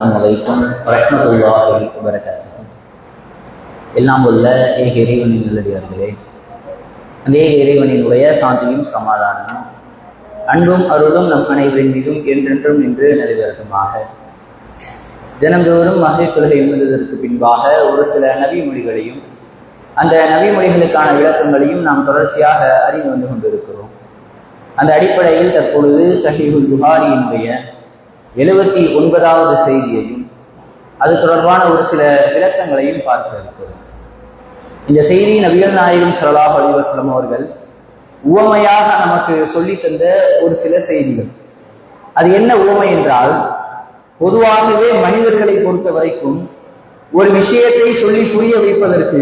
அலைக்கும் எல்லாம் உள்ள ஏக இறைவனின் நல்லடியார்களே அந்த ஏக இறைவனினுடைய சாந்தியும் சமாதானமும் அன்பும் அருளும் நம் அனைவரின் மீதும் என்றென்றும் நின்று நிறைவேறட்டுமாக தினந்தோறும் மகளிர் கொள்கை என்பதற்கு பின்பாக ஒரு சில நவி மொழிகளையும் அந்த நவி மொழிகளுக்கான விளக்கங்களையும் நாம் தொடர்ச்சியாக அறிந்து வந்து கொண்டிருக்கிறோம். அந்த அடிப்படையில் தற்பொழுது சஹிஹுல் புகாரியினுடைய எழுபத்தி ஒன்பதாவது செய்தியையும் அது தொடர்பான ஒரு சில விளக்கங்களையும் பார்க்க இருக்கிறோம். இந்த செய்தி நபிகள் நாயகம் சரலாஹ் அலிவாஸ்லம் அவர்கள் உவமையாக நமக்கு சொல்லி தந்த ஒரு சில செய்திகள். அது என்ன உவமை என்றால் பொதுவாகவே மனிதர்களை பொறுத்த வரைக்கும் ஒரு விஷயத்தை சொல்லி புரிய வைப்பதற்கு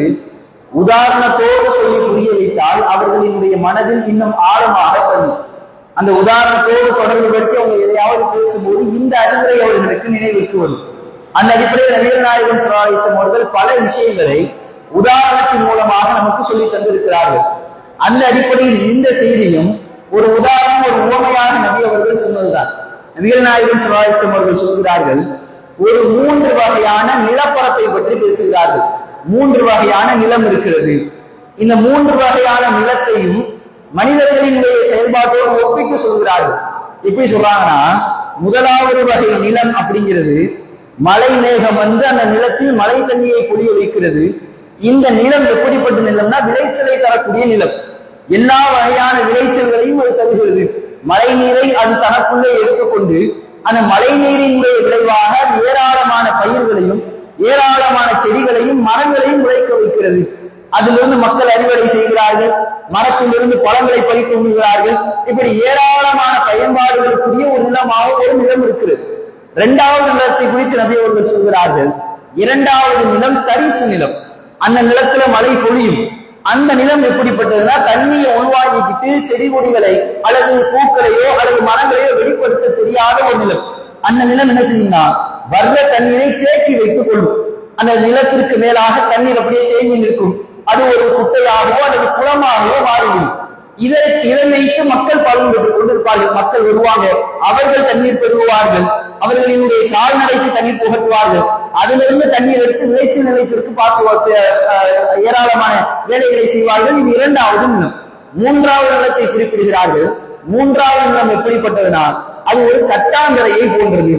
உதாரணத்தோடு சொல்லி புரிய வைத்தால் அவர்களினுடைய மனதில் இன்னும் ஆழமாக பதிவு அந்த உதாரணத்தோடு தொடர்பு படுத்தி அவங்க எதையாவது பேசும்போது இந்த அறிவுரை அவர்களுக்கு நினைவுக்கு வரும். அந்த அடிப்படையில் வீரநாயகன் நாயகன் அவர்கள் பல விஷயங்களை உதாரணத்தின் மூலமாக நமக்கு சொல்லி தந்திருக்கிறார்கள். அந்த அடிப்படையில் இந்த செய்தியும் ஒரு உதாரணம் ஒரு உவமையாக நபி அவர்கள் சொன்னதுதான். நபிகள் நாயகன் சலாஹிஸ்லம் அவர்கள் சொல்கிறார்கள் ஒரு மூன்று வகையான நிலப்பரப்பை பற்றி பேசுகிறார்கள். மூன்று வகையான நிலம் இருக்கிறது. இந்த மூன்று வகையான நிலத்தையும் மனிதர்களினுடைய செயல்பாட்டோடு ஒப்பிட்டு சொல்கிறார்கள். எப்படி சொல்றாங்கன்னா முதலாவது வகை நிலம் அப்படிங்கிறது மழை மேகம் வந்து அந்த நிலத்தில் மழை தண்ணியை பொழிய வைக்கிறது. இந்த நிலம் எப்படிப்பட்ட நிலம்னா விளைச்சலை தரக்கூடிய நிலம். எல்லா வகையான விளைச்சல்களையும் அது தருகிறது. மழை நீரை அது தனக்குள்ளே எடுத்துக்கொண்டு அந்த மழை நீரினுடைய விளைவாக ஏராளமான பயிர்களையும் ஏராளமான செடிகளையும் மரங்களையும் உழைக்க வைக்கிறது. அதிலிருந்து மக்கள் அறுவடை செய்கிறார்கள் மரத்திலிருந்து பழங்களை பறித்து உண்ணுகிறார்கள். இப்படி ஏராளமான பயன்பாடுகளுக்குரிய ஒரு நிலமாக ஒரு நிலம் இருக்கிறது. இரண்டாவது நிலத்தை குறித்து நபி அவர்கள் சொல்கிறார்கள் இரண்டாவது நிலம் தரிசு நிலம். அந்த நிலத்துல மழை பொழியும். அந்த நிலம் எப்படிப்பட்டதுன்னா தண்ணியை உள்வாங்கிக்கிட்டு செடி கொடிகளை அல்லது பூக்களையோ அல்லது மரங்களையோ வெளிப்படுத்த தெரியாத ஒரு நிலம். அந்த நிலம் என்ன செய்யும்னா வர்ற தண்ணீரை தேக்கி வைத்துக் கொள்ளும். அந்த நிலத்திற்கு மேலாக தண்ணீர் அப்படியே தேங்கி நிற்கும். அது ஒரு குட்டையாகவோ அல்லது குளமாகவோ மாறிவிடும். இதை இதை வைத்து மக்கள் பலன் பெற்றுக் கொண்டிருப்பார்கள். மக்கள் வருவாங்க. அவர்கள் தண்ணீர் பெறுவார்கள். அவர்களினுடைய கால்நடைக்கு தண்ணீர் புகட்டுவார்கள். அதிலிருந்து தண்ணீர் எடுத்து விளைச்சல் நிலையத்திற்கு பாசு ஏராளமான வேலைகளை செய்வார்கள். இது இரண்டாவது நிலம். மூன்றாவது நிலத்தை குறிப்பிடுகிறார்கள். மூன்றாவது நிலம் எப்படிப்பட்டதுன்னா அது ஒரு கட்டாந்தரையை போன்றது.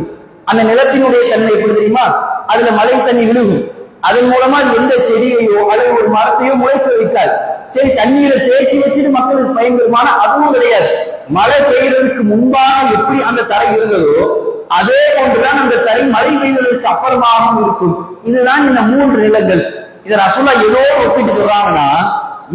அந்த நிலத்தினுடைய தன்மை எப்படி தெரியுமா? அதுல மழை தண்ணி விழுகும். அதன் மூலமா எந்த செடியையோ அல்லது ஒரு மரத்தையோ முளைக்க வைக்காது. சரி தண்ணீரை தேக்கி வச்சுட்டு மக்களுக்கு பயன்பெறுமான? அதுவும் கிடையாது. மழை பெய்யறதுக்கு முன்பாக எப்படி அந்த தரை இருந்ததோ அதே போன்றுதான் அந்த தரை மழை பெய்ததற்கு அப்புறமாகவும் இருக்கும். இதுதான் இந்த மூன்று நிலங்கள். இதை ரசூலா ஏதோ ஒப்பிட்டு சொல்றாங்கன்னா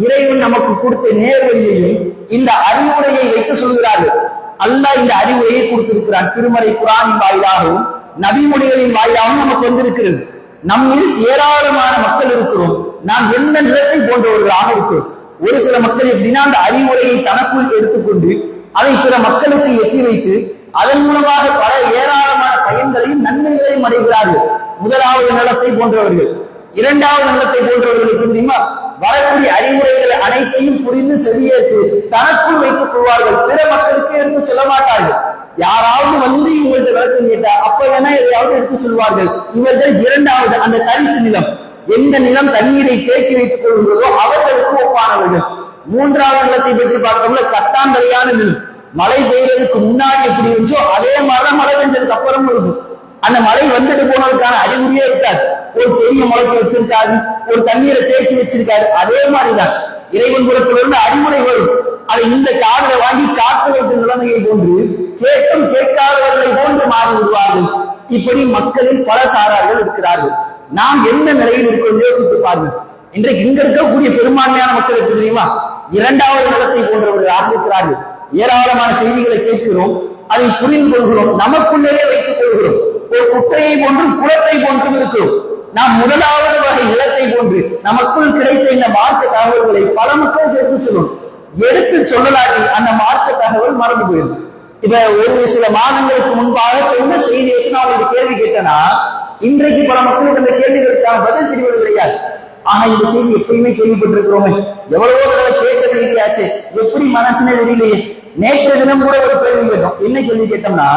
இறைவன் நமக்கு கொடுத்த நேர்வழியையும் இந்த அறிவுரையை வைத்து சொல்கிறார்கள். அல்லாஹ் இந்த அறிவுரையை கொடுத்திருக்கிறான். திருமறை குரானின் வாயிலாகவும் நபிமொழிகளின் வாயிலாகவும் நமக்கு வந்திருக்கிறது. நம்மில் ஏராளமான மக்கள் இருக்கிறோம். நாம் எந்த நிலத்தை போன்றவர்களாக இருக்கிறோம். ஒரு சில மக்கள் எப்படின்னா அந்த அறிவுரையை தனக்குள் எடுத்துக்கொண்டு அதை பிற மக்களுக்கு எத்தி வைத்து அதன் மூலமாக பல ஏராளமான பயன்களையும் நன்மைகளையும் அடைகிறார்கள். முதலாவது நிலத்தை போன்றவர்கள். இரண்டாவது நிலத்தை போன்றவர்களுக்கு தெரியுமா? வரக்கூடிய அறிவுரைகள் அனைத்தையும் புரிந்து செவியேற்று தனக்குள் வைத்துக் கொள்வார்கள். பிற மக்களுக்கு எடுத்து செல்ல மாட்டார்கள். யாராவது வந்து இவங்கள்ட்ட விளக்கம் கேட்டா அப்ப வேணா எதையாவது எடுத்து சொல்வார்கள். இவர்கள் இரண்டாவது அந்த தரிசு நிலம். எந்த நிலம் தண்ணீரை தேக்கி வைத்துக் கொள்கிறதோ அவர்களுக்கு ஒப்பானவர்கள். மூன்றாவது நிலத்தை பற்றி பார்த்தோம்ல கத்தாந்தரையான நிலம். மழை பெய்யறதுக்கு முன்னாடி எப்படி இருந்துச்சோ அதே மாதிரிதான் மழை பெஞ்சதுக்கு அப்புறம் இருக்கும். அந்த மழை வந்துட்டு போனதுக்கான அறிகுறியே இருக்காது. ஒரு செடியை முளைக்க வச்சிருக்காது ஒரு தண்ணீரை தேக்கி வச்சிருக்காது அதே மாதிரிதான். இறைவன் புறத்திலிருந்து அறிமுறை வரும். அதை இந்த காதலை வாங்கி காத்து வைக்கும் நிலைமையை போன்று கேட்டும் கேட்காதவர்களை போன்று மாறி விடுவார்கள். இப்படி மக்களில் பல சாரார்கள் இருக்கிறார்கள். நாம் எந்த நிலையில் இருக்கிறோம் யோசித்து பாருங்கள். இன்றைக்கு இங்க இருக்கக்கூடிய பெரும்பான்மையான மக்களுக்கு தெரியுமா? இரண்டாவது நிலத்தை போன்றவர்களாக இருக்கிறார்கள்? ஏராளமான செய்திகளை கேட்கிறோம் அதை புரிந்து கொள்கிறோம் நமக்குள்ளேயே வைத்துக் கொள்கிறோம். ஒரு குட்டையை போன்றும் குளத்தை போன்றும் இருக்கிறோம். நாம் முதலாவது வகை நிலத்தை போன்று நமக்குள் கிடைத்த இந்த மார்க்க தகவல்களை பல மக்களுக்கு எடுத்து சொல்லும். எடுத்து சொல்லலாட்டி அந்த மார்க்க தகவல் மறந்து போயிடும். இப்ப ஒரு சில மாதங்களுக்கு முன்பாக சொன்ன செய்தி வச்சு நான் உங்களுக்கு கேள்வி கேட்டேன்னா இன்றைக்கு பல மக்களுக்கு அந்த கேள்விகளுக்கான பதில் தெரிவது கிடையாது. ஆனா இந்த செய்தி எப்பயுமே கேள்விப்பட்டிருக்கிறோமே. எவ்வளவோ தடவை கேட்ட செய்தியாச்சு. எப்படி மனசுனே தெரியலையே. நேற்று தினம் கூட ஒரு கேள்வி கேட்டோம். என்ன கேள்வி கேட்டோம்னா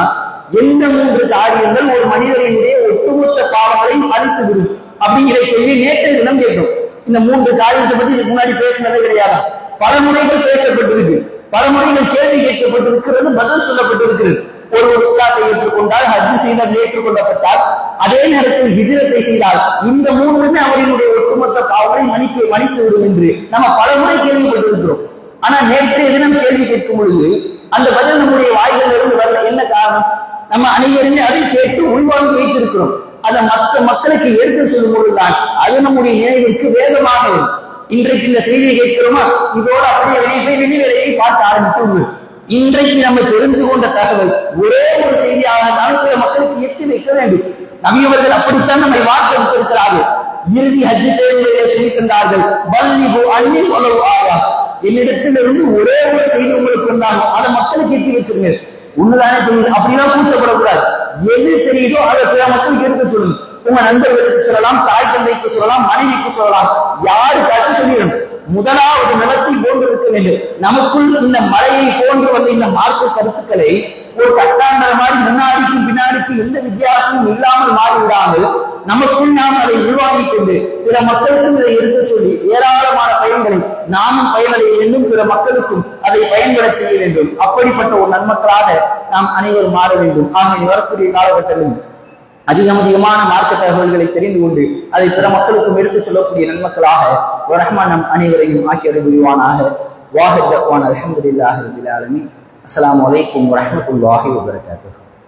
எந்த மூன்று காரியங்கள் ஒரு மனிதனுடைய ஒட்டுமொத்த பாவங்களையும் அழித்து விடும் அப்படிங்கிற கேள்வி நேற்றைய தினம் கேட்டோம். இந்த மூன்று காரியத்தை பத்தி இதுக்கு முன்னாடி பேசினதே கிடையாது? பல முறைகள் பேசப்பட்டிருக்கு. பல முறைகள் கேள்வி கேட்கப்பட்டிருக்கிறது பதில் சொல்லப்பட்டிருக்கிறது. ஒரு ஒரு இஸ்லாத்தை ஏற்றுக்கொண்டால் ஹஜ் செய்தால் ஏற்றுக்கொள்ளப்பட்டால் அதே நேரத்தில் ஹிஜரத்தை செய்தால் இந்த மூணுமே அவரினுடைய ஒட்டுமொத்த பாவங்களை மணிக்கு மன்னித்து விடும் என்று நம்ம பல முறை கேள்விப்பட்டிருக்கிறோம். ஆனா நேற்றைய தினம் கேள்வி கேட்கும் பொழுது அந்த பதில் நம்முடைய வாய்களில் இருந்து வரல. என்ன காரணம்? நம்ம அனைவருமே அதை கேட்டு உள்வாங்கி வைத்திருக்கிறோம். அதை மற்ற மக்களுக்கு எடுத்து சொல்லும் பொழுதுதான் அது நம்முடைய நினைவிற்கு வேகமாக வரும். இன்றைக்கு இந்த செய்தியை கேட்கிறோமா? இதோடு அப்படியே வெளியே போய் வெளி பார்க்க ஆரம்பித்து இன்றைக்கு நம்ம தெரிந்து கொண்ட தகவல் ஒரே ஒரு செய்தியாக இருந்தாலும் மக்களுக்கு எட்டி வைக்க வேண்டும். நவியவர்கள் அப்படித்தான் நம்மை வார்த்தை இருக்கிறார்கள் இறுதி ஹஜ் தேர்வுகளை சொல்லித்தந்தார்கள் பல்லிபு அன்னில் உணவு ஆயா. என்னிடத்திலிருந்து ஒரே ஒரு செய்தி உங்களுக்கு இருந்தாங்க அதை மக்களுக்கு எட்டி வச்சிருங்க ஒண்ணுதானே தெரியுது. அப்படின்னா கூச்சப்படக்கூடாது. எது தெரியுதோ அதை பிற மக்களுக்கு எடுக்க சொல்லுங்க உங்க நண்பர்களுக்கு சொல்லலாம் தாய் தந்தைக்கு சொல்லலாம் மனைவிக்கு சொல்லலாம். யாருக்காச்சும் முதலாவது நிலத்தில் போன்றிருக்க வேண்டும். நமக்குள் இந்த மலையை போன்று வந்த இந்த மார்க்க கருத்துக்களை ஒரு கட்டாண்டர மாதிரி முன்னாடிக்கும் பின்னாடிக்கும் எந்த வித்தியாசமும் இல்லாமல் மாறிவிடாமல் நமக்குள் நாம் அதை உருவாக்கிக் கொண்டு பிற மக்களுக்கும் இதை எடுத்து சொல்லி ஏராளமான பயன்களை நாமும் பயனடைய வேண்டும். பிற மக்களுக்கும் அதை பயன்பட செய்ய வேண்டும். அப்படிப்பட்ட ஒரு நன்மக்களாக நாம் அனைவரும் மாற வேண்டும். ஆகிய வரக்கூடிய காலகட்டத்தில் அதிகம் அதிகமான மார்க்க தகவல்களை தெரிந்து கொண்டு அதை பிற மக்களுக்கும் எடுத்துச் சொல்லக்கூடிய நன்மக்களாக ரஹ்மான் நம் அனைவரையும் ஆக்கி புரிவானாக வாஹத் அலமதுல்லாஹி ரபில் ஆலமி அஸ்ஸலாமு அலைக்கும் வரஹ்மத்துல்லாஹி வபரகாத்துஹு